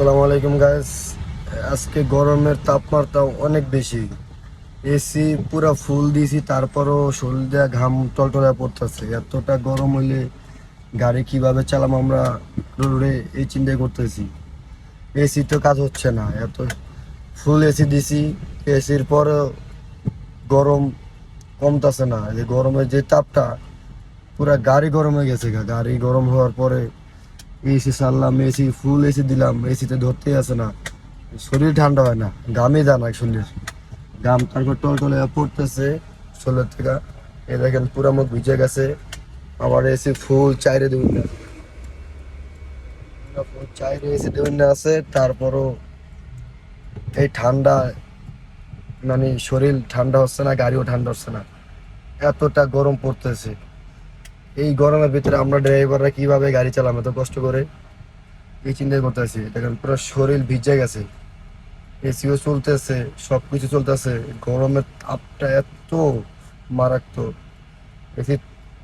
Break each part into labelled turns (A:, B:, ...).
A: আসসালামু আলাইকুম গাইস আজকে গরমের তাপমাত্রা অনেক বেশি। এসি পুরা ফুল দিয়েছি, তারপরও শরীর ঘাম টলটলা পড়তেছে। এতটা গরম হইলে গাড়ি কীভাবে চালাম আমরা রোডে এই চিন্তা করতেছি। এসি তো কাজ হচ্ছে না। এত ফুল এসি দিছি এসির পরে গরম কমতেছে না। যে গরমের যে তাপটা, পুরা গাড়ি গরম হয়ে গেছে। গাড়ি গরম হওয়ার পরে এসি সারলাম এসি ফুল এসি দিলাম এসিতে ধরতেই আসে না। শরীর ঠান্ডা হয় না ঘামে যায় না শরীর ঘাম তারপর টল টলে পড়তেছে শরীর থেকে। এ দেখেন পুরা মুখ ভিজে গেছে। আবার এসি ফুল চাইরে দেবেন না। চাইরে এসি দেবেন না আছে, তারপরও এই ঠান্ডা মানে শরীর ঠান্ডা হচ্ছে না, গাড়িও ঠান্ডা হচ্ছে না। এতটা গরম পড়তেছে। এই গরমের ভিতরে আমরা ড্রাইভাররা কীভাবে গাড়ি চালাম, এত কষ্ট করে? এই চিন্তা করতেছি। দেখেন, পুরো শরীর ভিজে গেছে। এসিও চলতেছে সব কিছু চলতেছে। গরমের তাপটা এত মারাত্মক। এসি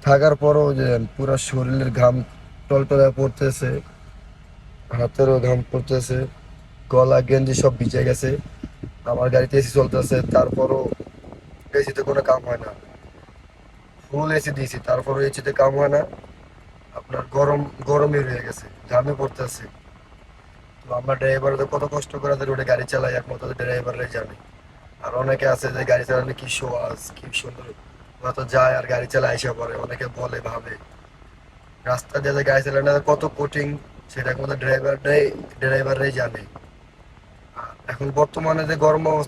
A: থাকার পরও যে পুরো শরীরের ঘাম টলটলে পড়তেছে, হাতেরও ঘাম পড়তেছে, গলা, গেঞ্জি সব ভিজে গেছে। আমার গাড়িতে এসি চলতেছে, তারপরও এসিতে কোনো কাম হয় না। ফুল এসি দিয়েছি তারপরে এসিতে কাম হয় না। আপনার গরম, গরমই রয়ে গেছে ঘামে পড়তেছে তো আমরা ড্রাইভার তো কত কষ্ট করে রোডে গাড়ি চালাই একমাত্র ড্রাইভাররাই জানে। আর অনেকে আছে যে গাড়ি চালানো কি সোয়াজ কি সুন্দর। ওরা তো যায় আর গাড়ি চালায়, এসে পরে অনেকে বলে, ভাবে। রাস্তা দিয়ে গাড়ি চালানো কত কঠিন, সেটা একমাত্র ড্রাইভারটাই ড্রাইভাররাই জানে। এখন বর্তমানে যে গরম অবস্থা